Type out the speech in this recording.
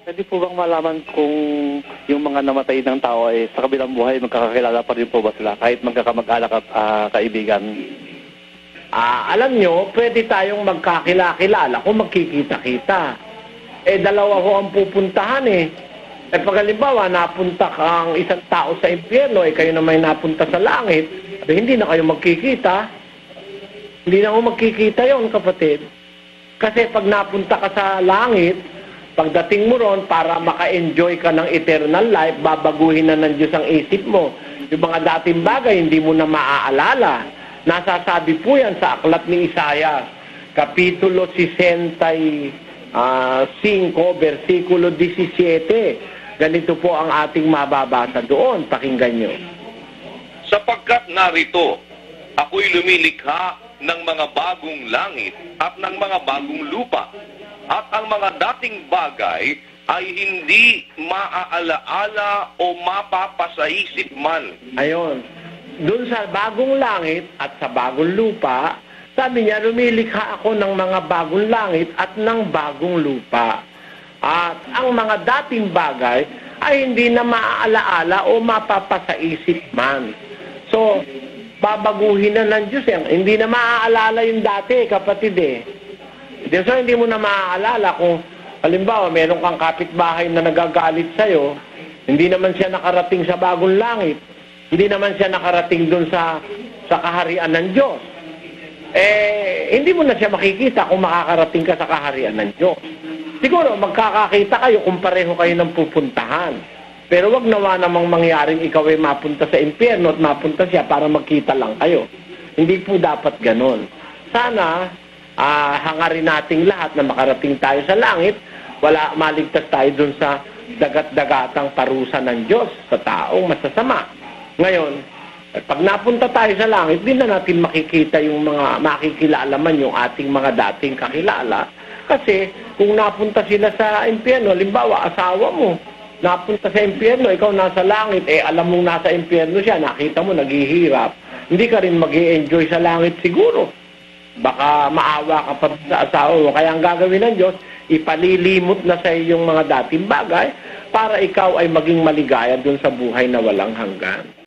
Pwede po bang malaman kung yung mga namatay ng tao ay sa kabilang buhay magkakakilala pa rin po ba sila kahit magkakamag-alak at ah, kaibigan? Ah, alam nyo, pwede tayong magkakilala kung magkikita-kita. Eh, dalawa ho ang pupuntahan eh. Eh, pag halimbawa, napunta kang isang tao sa impyerno, eh, kayo naman napunta sa langit, eh, hindi na kayo magkikita. Hindi na ho magkikita yon kapatid. Kasi pag napunta ka sa langit, pagdating mo ron, para maka-enjoy ka ng eternal life, babaguhin na ng Diyos ang isip mo. Yung mga dating bagay, hindi mo na maaalala. Nasasabi po yan sa aklat ni Isaiah, Kapitulo 65, versikulo 17. Ganito po ang ating mababasa doon. Pakinggan nyo. sapagkat narito ako'y lumilikha ng mga bagong langit at ng mga bagong lupa at ang mga dating bagay ay hindi maaalaala o mapapasaisip man. Ayon. Doon sa bagong langit at sa bagong lupa, sabi niya, lumilikha ako ng mga bagong langit at ng bagong lupa. At ang mga dating bagay ay hindi na maaalaala o mapapasaisip man. So, babaguhin na ng Diyos yan. Hindi na maaalala yung dati, kapatid eh. Di- So, hindi mo na maaalala kung, halimbawa, meron kang kapitbahay na nagagalit sa'yo, hindi naman siya nakarating sa bagong langit. Hindi naman siya nakarating doon sa, sa kaharian ng Diyos. Eh, hindi mo na siya makikita kung makakarating ka sa kaharian ng Diyos. Siguro, magkakakita kayo kung pareho kayo ng pupuntahan. Pero wag nawa namang mangyaring ikaw ay mapunta sa impyerno at mapunta siya para magkita lang kayo. Hindi po dapat ganon. Sana, ah, hangarin nating lahat na makarating tayo sa langit, wala maligtas tayo dun sa dagat-dagatang parusa ng Diyos sa taong masasama. Ngayon, pag napunta tayo sa langit, di na natin makikita yung mga makikilala man yung ating mga dating kakilala. Kasi kung napunta sila sa impyerno, limbawa asawa mo, napunta sa impyerno, ikaw nasa langit, eh alam mong nasa impyerno siya, nakita mo naghihirap. Hindi ka rin mag enjoy sa langit siguro. Baka maawa ka pa sa asawa mo. Kaya ang gagawin ng Diyos, ipalilimot na sa iyong mga dating bagay para ikaw ay maging maligaya dun sa buhay na walang hanggan.